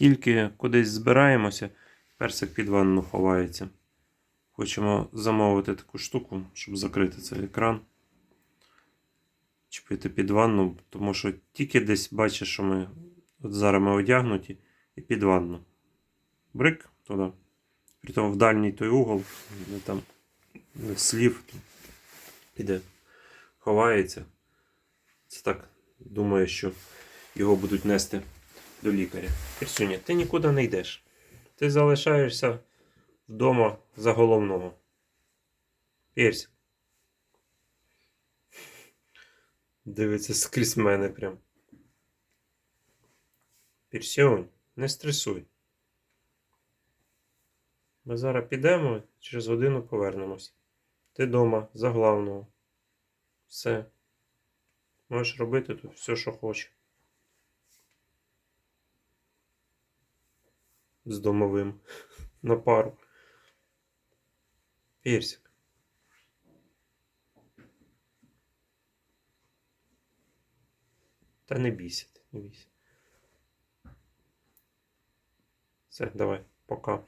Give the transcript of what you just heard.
Тільки кудись збираємося, персик під ванну ховається. Хочемо замовити таку штуку, щоб закрити цей екран. Чіпити під ванну, тому що тільки десь бачиш, що ми от зараз ми одягнуті і під ванну. Брик туди. Притом в дальній той угол, де там де слів піде, ховається. Це так думаю, що його будуть нести до лікаря. Кирсюня, ти нікуди не йдеш. Ти залишаєшся вдома за головного. Персик. Дивиться скрізь мене прям. Персюнь, не стресуй. Ми зараз підемо, через годину повернемось. Ти вдома за главного. Все. Можеш робити тут все, що хочеш. З домовим. На пару. Персик. Та не бійся, не бійся. Все, давай, пока.